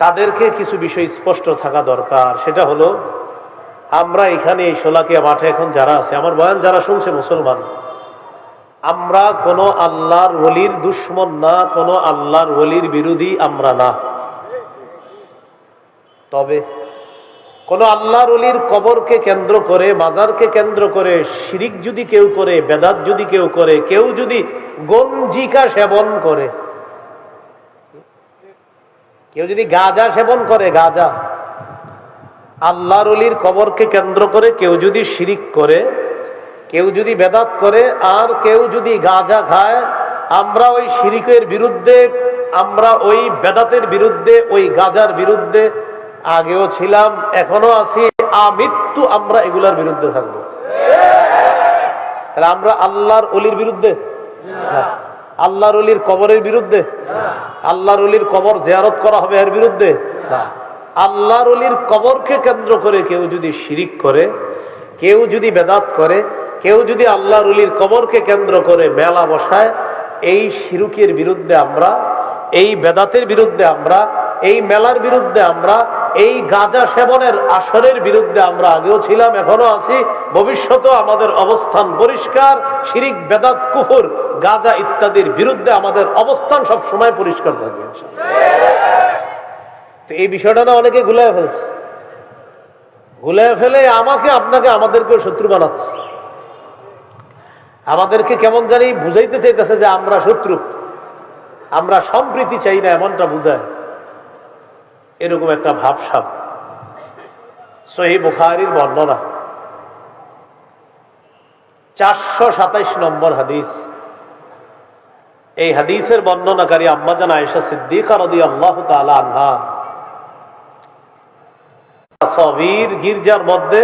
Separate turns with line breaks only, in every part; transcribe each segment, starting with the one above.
তাদেরকে কিছু বিষয় স্পষ্ট থাকা দরকার। সেটা হলো, আমরা এখানে এই সোলাকিয়া মাঠে এখন যারা আছে, আমার বয়ান যারা শুনছে মুসলমান, আমরা কোনো আল্লাহর ওলির দুশ্মন না, কোনো আল্লাহর ওলির বিরোধী আমরা না। তবে কোন আল্লাহর অলির কবরকে কেন্দ্র করে, মাজারকে কেন্দ্র করে, শিরিক যদি কেউ করে, বেদাত যদি কেউ করে, কেউ যদি গঞ্জিকা সেবন করে কেউ যদি গাজা সেবন করে, গাজা। আল্লাহর অলির কবরকে কেন্দ্র করে কেউ যদি শিরিক করে, কেউ যদি বেদাত করে, আর কেউ যদি গাজা খায়, আমরা ওই শিরিকের বিরুদ্ধে, আমরা ওই বেদাতের বিরুদ্ধে, ওই গাজার বিরুদ্ধে আগেও ছিলাম, এখনও আছি, আমৃত্যু আমরা এগুলার বিরুদ্ধে থাকব। তাহলে আমরা আল্লাহর অলির বিরুদ্ধে। আল্লাহর কবরের বিরুদ্ধে আল্লাহর কবর জেয়ারত করা হবে এর বিরুদ্ধে। আল্লাহর কবরকে কেন্দ্র করে কেউ যদি শিরিক করে, কেউ যদি বেদাত করে, কেউ যদি আল্লাহর কবরকে কেন্দ্র করে মেলা বসায়, এই শিরুকের বিরুদ্ধে আমরা, এই বেদাতের বিরুদ্ধে আমরা এই মেলার বিরুদ্ধে আমরা, এই গাঁজা সেবনের আসরের বিরুদ্ধে আমরা আগেও ছিলাম, এখনও আছি। ভবিষ্যতেও আমাদের অবস্থান পরিষ্কার, শিরিক, বেদাত কুহুর গাঁজা ইত্যাদির বিরুদ্ধে আমাদের অবস্থান সব সময় পরিষ্কার থাকবে তো এই বিষয়টা না অনেকে গুলাই ফেলছে। গুলাই ফেলে আমাকে, আপনাকে, আমাদেরকেও শত্রু বানাচ্ছে। আমাদেরকে কেমন জানি বুঝাইতে চাইতেছে যে আমরা শত্রু। আমরা সম্প্রীতি চাই না, এমনটা বুঝায়। এরকম একটা ভাবসাব। সহি বুখারির বর্ণনা। চারশো সাতাইশ নম্বর হাদিস। এই হাদিসের বর্ণনাকারী আম্মাজান আয়েশা সিদ্দিকা রদি আল্লাহ আনহা। সবির গির্জার মধ্যে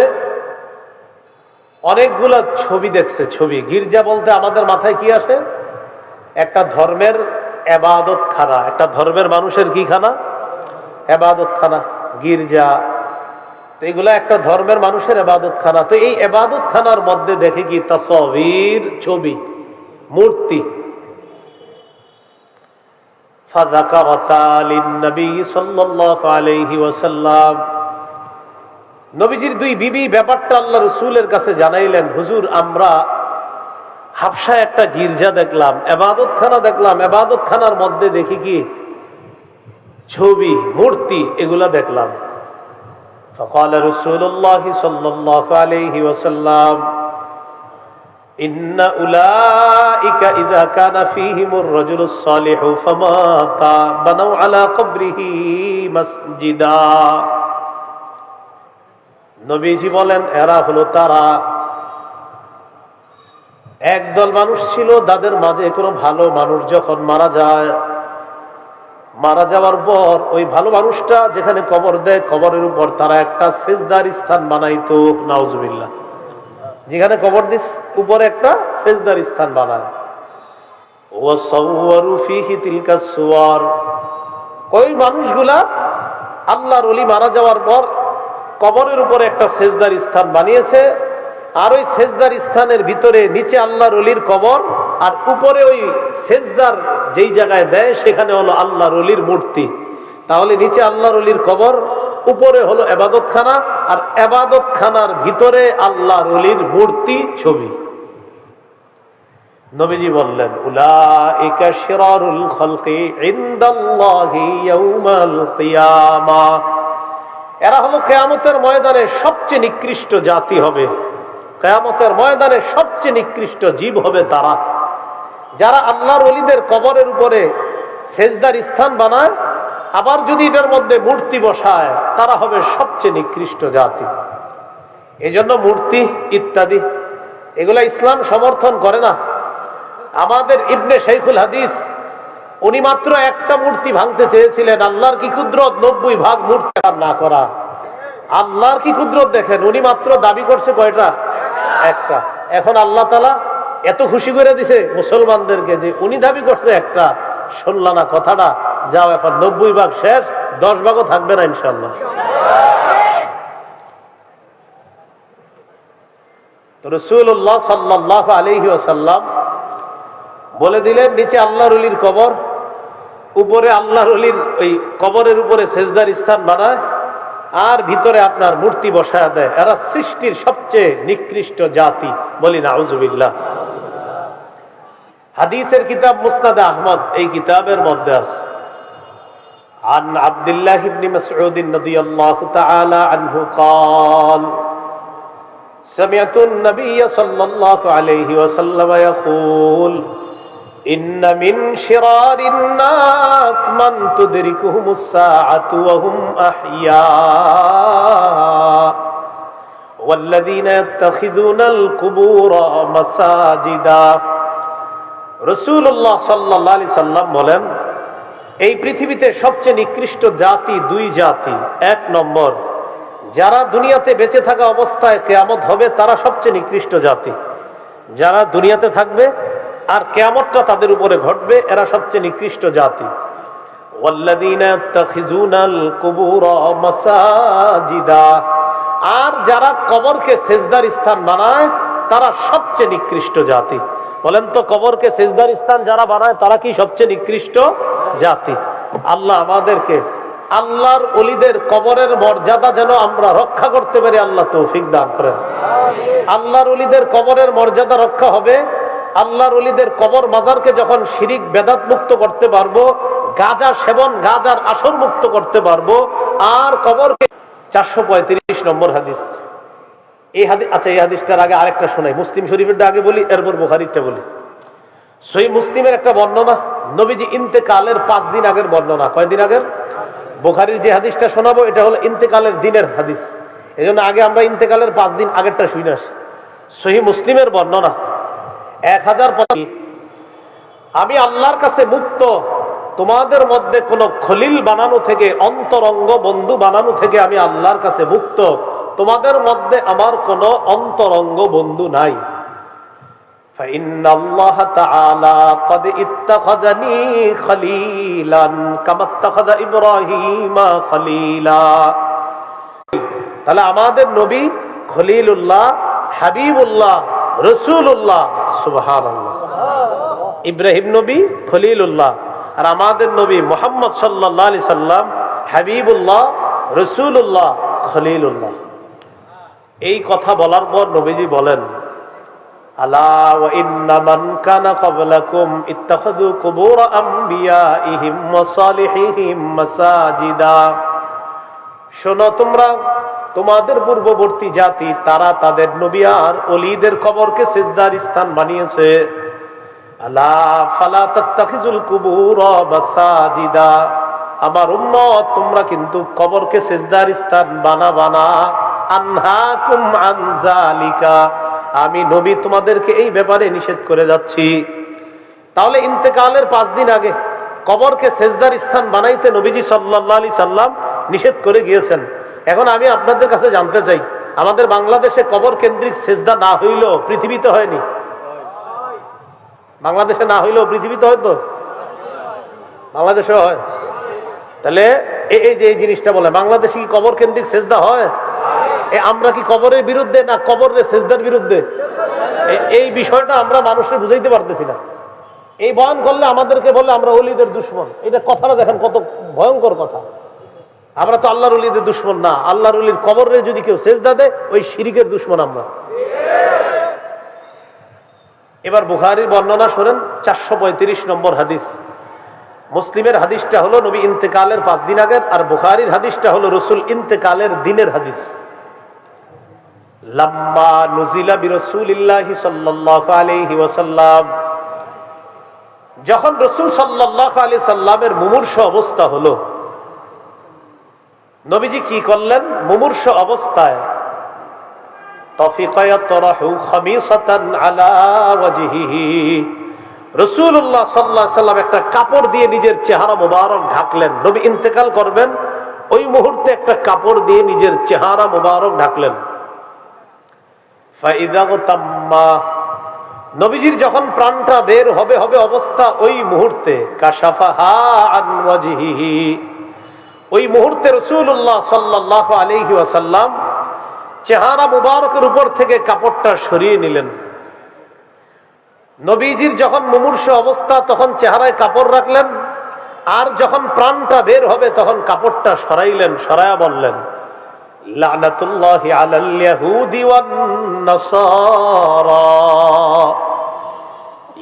অনেকগুলো ছবি দেখছে, ছবি। গির্জা বলতে আমাদের মাথায় কি আসে? একটা ধর্মের এবাদত খানা, একটা ধর্মের মানুষের কি খানা? এবাদতখানা, গির্জা, তো এগুলো একটা ধর্মের মানুষের এবাদতখানা। তো এই এবাদতখানার মধ্যে দেখে কি তসবির ছবি, মূর্তি? দুই বিবি ব্যাপারটা আল্লাহ কাছে জানাইলেন, হুজুর, আমরা একটা গির্জা দেখলাম দেখলাম, এবাদতখানার মধ্যে দেখি কি ছবি মূর্তি এগুলা দেখলাম فقال رسول الله صلى الله عليه وسلم إن أولئك إذا كان فيهم الرجل الصالح فمات بنوا على قبره مسجدا নবীজি বলেন এরা হলো তারা একদল মানুষ ছিল তাদের মাঝে কোনো ভালো মানুষ যখন মারা যায় মারা যাওয়ার পর ওই ভালো মানুষটা যেখানে কবর দেয়, কবরের উপর তারা একটা সেজদার স্থান বানাইতো, নাউজুবিল্লাহ। যেখানে কবর দিস, উপরে একটা সেজদার স্থান বানায়। ও সৌয়ারু ফিহি তিলকা সুয়ার। ওই মানুষগুলা আল্লাহর অলি মারা যাওয়ার পর কবরের উপরে একটা সেজদার স্থান বানিয়েছে আর ওই সেজদার স্থানের ভিতরে নিচে আল্লাহর অলির কবর, আর উপরে ওই সেজদার যেই জায়গায় দেয়, সেখানে হলো আল্লাহর অলির মূর্তি। তাহলে নিচে আল্লাহর অলির কবর, উপরে হলো এবাদত খানা আর এবাদত খানার ভিতরে আল্লাহর অলির মূর্তি ছবি। নবীজি বললেন এরা হলো কেয়ামতের ময়দানে সবচেয়ে নিকৃষ্ট জাতি হবে। কেয়ামতের ময়দানে সবচেয়ে নিকৃষ্ট জীব হবে তারা। যারা আল্লাহর অলিদের কবরের উপরে সেজদার স্থান বানায়, আবার যদি এটার মধ্যে মূর্তি বসায়, তারা হবে সবচেয়ে নিকৃষ্ট জাতি। এই জন্য মূর্তি ইত্যাদি, এগুলা ইসলাম সমর্থন করে না। আমাদের ইবনে শেখুল হাদিস, উনি মাত্র একটা মূর্তি ভাঙতে চেয়েছিলেন, আল্লাহর কি কুদরত? নব্বই ভাগ মূর্তি না করা। আল্লাহর কি কুদরত দেখেন? উনি মাত্র দাবি করছে কয়টা? একটা। এখন আল্লাহ তালা এত খুশি করে দিছে মুসলমানদেরকে যে উনি দাবি করছে একটা, শুনলা না কথাটা, যাও এখন নব্বই ভাগ শেষ, দশ ভাগও থাকবে না ইনশাল্লাহ রসুল্লাহ সাল্লাহ আলহি আসাল্লাম বলে দিলেন, নিচে আল্লাহ রুলির কবর, উপরে আল্লাহর অলির ওই কবরের উপরে সেজদার স্থান বানায় আর ভিতরে আপনার মূর্তি বসায় দেয় এরা সৃষ্টির সবচেয়ে নিকৃষ্ট জাতি বলি না আউজুবিল্লাহ হাদিসের কিতাব মুস্তাদ আহমদ এই কিতাবের মধ্যে আছে عن عبد الله بن مسعود رضي الله تعالى عنه قال سمعت النبي صلى الله عليه وسلم يقول والذين يتخذون القبور مساجدا رسول الله صلى الله عليه وسلم বলেন এই পৃথিবীতে সবচেয়ে নিকৃষ্ট জাতি দুই জাতি এক নম্বর যারা দুনিয়াতে বেঁচে থাকা অবস্থায় কেয়ামত হবে তারা সবচেয়ে নিকৃষ্ট জাতি যারা দুনিয়াতে থাকবে আর কেমনটা তাদের উপরে ঘটবে, এরা সবচেয়ে নিকৃষ্ট জাতি। আর যারা কবরকে সেজদার স্থান বানায়, তারা সবচেয়ে নিকৃষ্ট জাতি। বলেন তো, কবরকে সেজদার স্থান যারা বানায়, তারা কি সবচেয়ে নিকৃষ্ট জাতি? আল্লাহ আমাদেরকে, আল্লাহর অলিদের কবরের মর্যাদা যেন আমরা রক্ষা করতে পারি, আল্লাহ তৌফিক দান করেন। আল্লাহর অলিদের কবরের মর্যাদা রক্ষা হবে আল্লাহর অলিদের কবর মাজারকে যখন শিরিক, বেদাত মুক্ত করতে পারব, গাজা সেবন, গাজার আসর মুক্ত করতে পারব, আর কবরকে চারশো পঁয়ত্রিশ নম্বর হাদিস। এই হাদিস আচ্ছা এই হাদিসটার আগে আরেকটা শোনাই। মুসলিম শরীফেরটা আগে বলি, এরপর বুখারিরটা বলি। সই মুসলিমের একটা বর্ণনা, নবীজি ইন্তেকালের পাঁচ দিন আগের বর্ণনা। কয়দিন আগের? বুখারির যে হাদিসটা শোনাবো, এটা হলো ইন্তেকালের দিনের হাদিস। এই জন্য আগে আমরা ইন্তেকালের পাঁচ দিন আগেরটা শুনে আসি। সহি মুসলিমের বর্ণনা। এক হাজার আমি আল্লাহর কাছে মুক্ত। তোমাদের মধ্যে কোন খলিল বানানো থেকে, অন্তরঙ্গ বন্ধু বানানো থেকে আমি আল্লাহর কাছে মুক্ত। তোমাদের মধ্যে আমার কোন অন্তরঙ্গ বন্ধু নাই। তাহলে আমাদের নবী খলিল হাবিবুল্লাহ রসুল্লাহ ইব্রাহিম নবী, খলিলুল্লাহ। আর আমাদের নবী মোহাম্মদ সাল্লাহ আলি সাল্লাম, হাবিবুল্লাহ রসুল্লাহ খলিলুল্লাহ। এই কথা বলার পর নবীজি বলেন শোনো তোমরা তোমাদের পূর্ববর্তী জাতি, তারা তাদের নবী আর অলিদের কবরকে সিজদার স্থান বানিয়েছে। আলা ফালা তাত্তাখিজুল কুবুর মাসাজিদা। আমার উম্মত, তোমরা কিন্তু কবরকে সিজদার স্থান বানা বানা আনহাকুম আমি নবী, তোমাদেরকে এই ব্যাপারে নিষেধ করে যাচ্ছি। তাহলে ইন্তেকালের পাঁচ দিন আগে কবরকে সেজদার স্থান বানাইতে নবীজি সাল্লাহ আলি সাল্লাম নিষেধ করে গিয়েছেন। এখন আমি আপনাদের কাছে জানতে চাই, আমাদের বাংলাদেশে কবর কেন্দ্রিক সেজদা না হইলেও পৃথিবীতে হয়নি। বাংলাদেশে না হইলেও পৃথিবীতে হয়তো? বাংলাদেশে হয়। তাহলে এই যে এই জিনিসটা বলে, বাংলাদেশে কি কবর কেন্দ্রিক সেজদা হয়? আমরা কি কবরের বিরুদ্ধে না কবরের সেজদার বিরুদ্ধে? এই বিষয়টা আমরা মানুষের বুঝাইতে পারতেছি না। এই বয়ান করলে আমাদেরকে বলে আমরা অলিদের দুশ্মন। এটা কথাটা দেখেন কত ভয়ঙ্কর কথা। আমরা তো আল্লাহর অলিদের দুশ্মন না। আল্লাহর অলির কবরের যদি কেউ সেজদা দেয়, ওই শিরিকের দুশ্মন আমরা। এবার বুখারির বর্ণনা শোনেন, চারশো পঁয়ত্রিশ নম্বর হাদিস। মুসলিমের হাদিসটা হলো নবী ইন্তেকালের পাঁচ দিন আগের আর বুখারির হাদিসটা হলো রসুল ইন্তেকালের দিনের হাদিস। লাম্মা নুজিলা বিরসুলিল্লাহি সাল্লাল্লাহু আলাইহি ওয়াসাল্লাম। যখন রসুল সাল্লাল্লাহু আলাইহি সাল্লামের মুমূর্ষ অবস্থা হলো নবীজি কি করলেন? মুমূর্ষ অবস্থায়। একটা কাপড় দিয়ে নিজের চেহারা মোবারক ঢাকলেন। নবী ইন্তেকাল করবেন, ওই মুহূর্তে একটা কাপড় দিয়ে নিজের চেহারা মোবারক ঢাকলেন। নবীজির যখন প্রাণটা বের হবে হবে অবস্থা ওই মুহূর্তে। কাশাফাহা আন ওয়াজহিহি। ওই মুহূর্তে রসুল্লাহ সাল্লাহ আলাইহি ওয়াসাল্লাম চেহারা মুবারকের উপর থেকে কাপড়টা সরিয়ে নিলেন। নবীজির যখন মুমূর্ষ অবস্থা, তখন চেহারায় কাপড় রাখলেন, আর যখন প্রাণটা বের হবে, তখন কাপড়টা সরাইলেন, সরায়া বললেন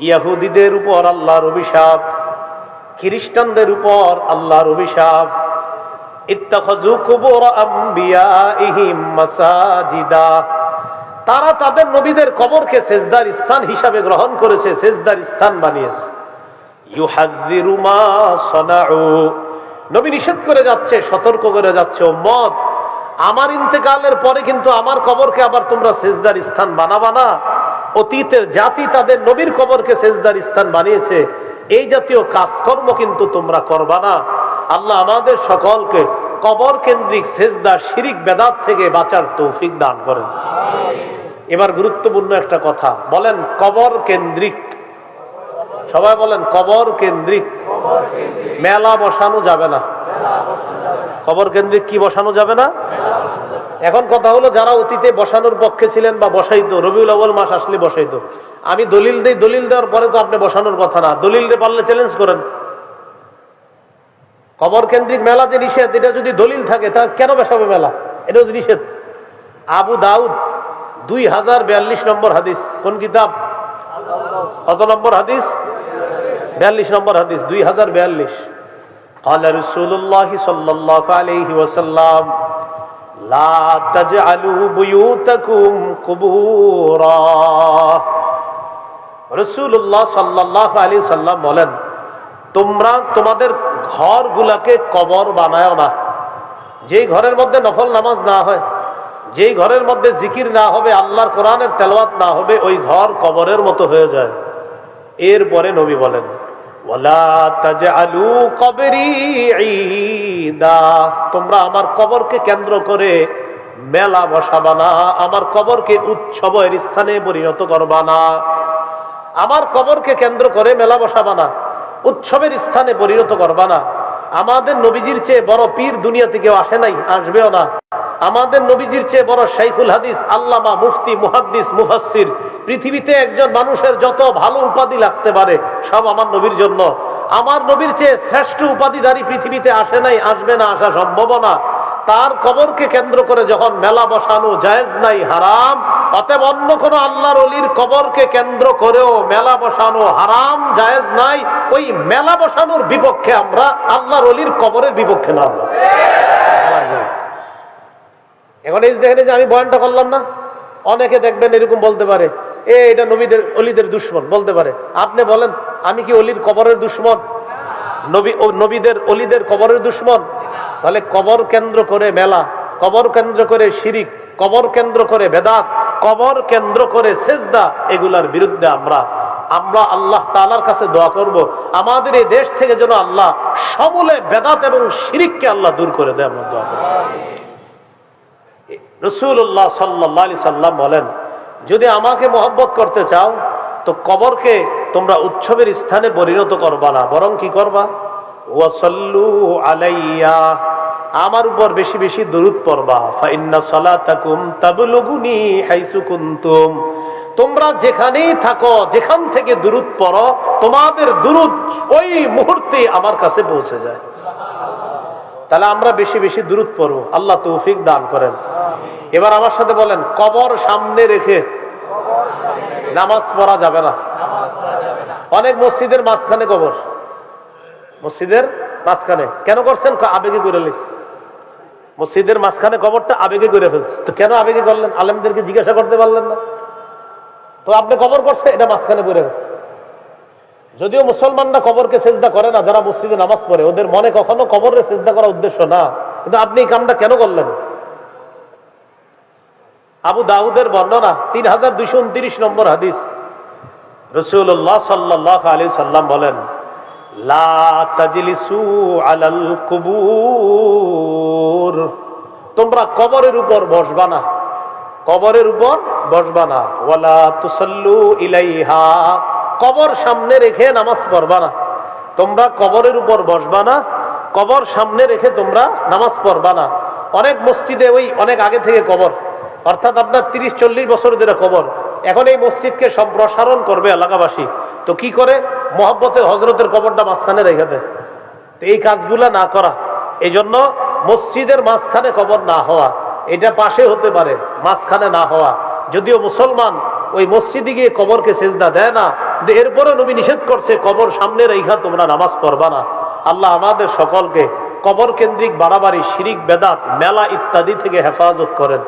ইয়াহুদিদের উপর আল্লাহর অভিশাপ, খ্রিস্টানদের উপর আল্লাহর অভিশাপ ইত্তাখাযু কুবুর আমবিয়াইহিম মাসাজিদা তারা তাদের নবীদের কবরকে সেজদার স্থান হিসাবে গ্রহণ করেছে, সেজদার স্থান বানিয়েছে। নবী নিষেধ করে যাচ্ছে, সতর্ক করে যাচ্ছে মত আমার ইন্তেকালের পরে কিন্তু আমার কবরকে আবার তোমরা সেজদার স্থান বানাবা না। অতীতের জাতি তাদের নবীর কবরকে সেজদার স্থান বানিয়েছে। এই জাতীয় কাজকর্ম কিন্তু তোমরা করবা না। আল্লাহ আমাদের সকলকে কবর কেন্দ্রিক সেজদা, শিরিক, বেদাত থেকে বাঁচার তৌফিক দান করেন। এবার গুরুত্বপূর্ণ একটা কথা, বলেন কবর কেন্দ্রিক। সবাই বলেন কবর কেন্দ্রিক। মেলা বসানো যাবে না। কবর কেন্দ্রিক কি বসানো যাবে না? এখন কথা হলো যারা অতীতে বসানোর পক্ষে ছিলেন বা বসাইতো, রবিউল আউ্ল মাস আসলে বসাইতো। আমি দলিল দেই, দলিল দেওয়ার পরে তো আপনি বসানোর কথা না। দলিল দিয়ে পারলে চ্যালেঞ্জ করেন। কবর কেন্দ্রিক মেলা যে নিষেধ এটা যদি দলিল থাকে তা কেন বসাবে মেলা এটা যদি নিষেধ আবু দাউদ দুই হাজার বিয়াল্লিশ নম্বর হাদিস কোন কিতাব কত নম্বর হাদিস বিয়াল্লিশ নম্বর হাদিস দুই হাজার বিয়াল্লিশ قال رسول الله صلى الله عليه وسلم لا تجعلوا بيوتكم قبورا রসুল্লাহ সাল্লাহ আলী সাল্লাম বলেন তোমরা তোমাদের ঘরগুলাকে কবর বানায় না। যেই ঘরের মধ্যে নফল নামাজ না হয়, যেই ঘরের মধ্যে জিকির না হবে, আল্লাহর কোরআনের তেলওয়াত না হবে, ওই ঘর কবরের মতো হয়ে যায়। এরপরে নবী বলেন তোমরা আমার কবরকে কেন্দ্র করে মেলা বসাবা না, আমার কবরকে উৎসবের স্থানে পরিণত করবা না। আমার কবরকে কেন্দ্র করে মেলা বসাবা না। উৎসবের স্থানে পরিণত করবা না। আমাদের নবীজির চেয়ে বড় পীর দুনিয়াতে কেউ আসে নাই, আসবেও না। আমাদের নবীজির চেয়ে বড় শাইখুল হাদিস, আল্লামা, মুফতি, মুহাদ্দিস, মুফাসসির। পৃথিবীতে একজন মানুষের যত ভালো উপাধি লাগতে পারে, সব আমার নবীর জন্য। আমার নবীর চেয়ে শ্রেষ্ঠ উপাধিধারী পৃথিবীতে আসে নাই, আসবে না, আসা সম্ভব না। তার কবরকে কেন্দ্র করে যখন মেলা বসানো জায়েজ নাই, হারাম অতএব অন্য কোন আল্লাহর অলির কবরকে কেন্দ্র করেও মেলা বসানো হারাম, জায়েজ নাই। ওই মেলা বসানোর বিপক্ষে আমরা আল্লাহর অলির কবরের বিপক্ষে না এখন এই দেখেন যে আমি বয়ানটা করলাম না? অনেকে দেখবেন এরকম বলতে পারে, এ, এটা নবীদের, অলিদের দুশ্মন, বলতে পারে। আপনি বলেন, আমি কি অলির কবরের দুশ্মন? নবী নবীদের, অলিদের কবরের দুশ্মন? তাহলে কবর কেন্দ্র করে মেলা, কবর কেন্দ্র করে শিরিক, কবর কেন্দ্র করে বেদাত কবর কেন্দ্র করে সেজদা এগুলার বিরুদ্ধে আমরা আমরা আল্লাহ তালার কাছে দোয়া করব। আমাদের এই দেশ থেকে যেন আল্লাহ সমূলে বেদাত এবং শিরিককে আল্লাহ দূর করে দেয়, আমরা দোয়া করব। রসুল্লাহ সাল্লি সাল্লাম বলেন, যদি আমাকে মহব্বত করতে চাও, তো কবরকে তোমরা উৎসবের স্থানে পরিণত করবা না, বরং কি করবা? ওয়াসল্লু আলাইয়া আমার উপর বেশি বেশি দরুদ পড়বা। তোমরা যেখানেই থাকো, যেখান থেকে দূরত পড়ো, তোমাদের দূরত ওই মুহূর্তে আমার কাছে পৌঁছে যায়। তাহলে আমরা বেশি বেশি দূরত পড়ব। আল্লাহ তৌফিক দান করেন। এবার আমার সাথে বলেন, কবর সামনে রেখে নামাজ পড়া যাবে না। অনেক মসজিদের মাঝখানে কবর। মসজিদের মাঝখানে। কেন করছেন? আবেগে করে লিখছে। মসজিদের মাঝখানে কবরটা আবেগে করে ফেলছে। তো কেন আবেগে করলেন আলেমদেরকে জিজ্ঞাসা করতে পারলেন না। তো আপনি কবর করছে এটা মাঝখানে করে গেছে। যদিও মুসলমানরা কবরকে চেষ্টা করে না, যারা মসজিদে নামাজ পড়ে, ওদের মনে কখনো কবরের চেষ্টা করার উদ্দেশ্য না। কিন্তু আপনি এই কামটা কেন করলেন? আবু দাউদের বর্ণনা, তিন হাজার দুইশো উনত্রিশ নম্বর হাদিস। রসুল্লাহ সাল্লাহ আলী সাল্লাম বলেন তোমরা কবরের উপর বসবা না। কবরের উপর বসবা না। ওয়ালা তুসল্লু ইলাইহা। কবর সামনে রেখে নামাজ পড়বা না। তোমরা কবরের উপর বসবা না। কবর সামনে রেখে তোমরা নামাজ পড়বা না। অনেক মসজিদে ওই অনেক আগে থেকে কবর। অর্থাৎ আপনার তিরিশ, চল্লিশ বছর ধরে কবর। এখন এই মসজিদকে সম্প্রসারণ করবে এলাকাবাসী। তো কি করে? মহব্বতের হজরতের কবরটা মাঝখানে রেখে দেয় তো এই কাজগুলা না করা এই জন্য মসজিদের মাঝখানে কবর না হওয়া, এটা পাশে হতে পারে, মাঝখানে না হওয়া। যদিও মুসলমান ওই মসজিদে গিয়ে কবরকে সেজদা দেয় না এরপরে নবী নিষেধ করছে, কবর সামনে রেখা তোমরা নামাজ পড়বা না। আল্লাহ আমাদের সকলকে কবর কেন্দ্রিক বাড়াবাড়ি, শিরিক, বেদাত, মেলা ইত্যাদি থেকে হেফাজত করেন।